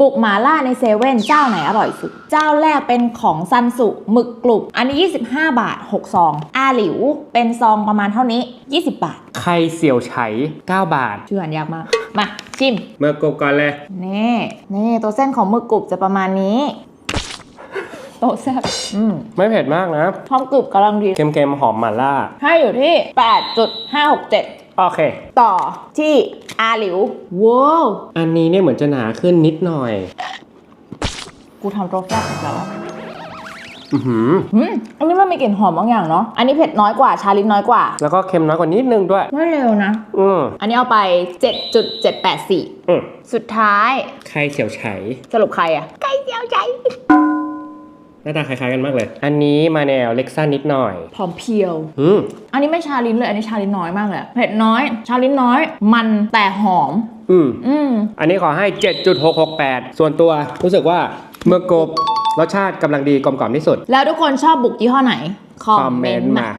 บุกหมาล่าในเซเว่นเจ้าไหนอร่อยสุด เจ้าแรกเป็นของซันสุหมึกกรุบอันนี้ 25 บาท 6 ซอง อาหลิว เป็นซองประมาณเท่านี้ 20 บาท ไข่เสี่ยวไฉ 9 บาท ชื่ออ่านยากมาก มาชิมเมื่อกบก่อนเลยนี่นี่ตัวเส้นของหมึกกรุบจะประมาณนี้ โตะแซ่บอืมไม่เผ็ดมากนะความกรุบกำลังดีเค็มๆหอมหม่าล่า ให้อยู่ที่ 8.567 โอเค ต่อที่อาหลิวว้าวอันนี้เนี่ยเหมือนจะหนาขึ้นนิดหน่อย กูทำตัวแซ่บอีกแล้วอือหืออืมอันนี้มันมีกลิ่นหอมบางอย่างเนาะ อันนี้เผ็ดน้อยกว่า ชาลินน้อยกว่า แล้วก็เค็มน้อยกว่านิดนึงด้วย ไม่เร็วนะ อืมอันนี้เอาไป 7.784 อืมสุดท้าย ไข่เสี่ยวไฉสรุปใครอะไก่เจียวใจ หน้าตาคล้ายๆกันมากเลย อันนี้มาแนวเล็กซ่านิดหน่อยผอมเพรียว อืมอันนี้ไม่ชาลินเลย อันนี้ชาลินน้อยมากเลยอะเผ็ดน้อย ชาลินน้อย มันแต่หอม อืมอืม อันนี้ขอให้ 7.668 ส่วนตัวรู้สึกว่าเมื่อกบรสชาติกำลังดีกลมกล่อมที่สุด แล้วทุกคนชอบบุกยี่ห้อไหน คอมเมนต์มา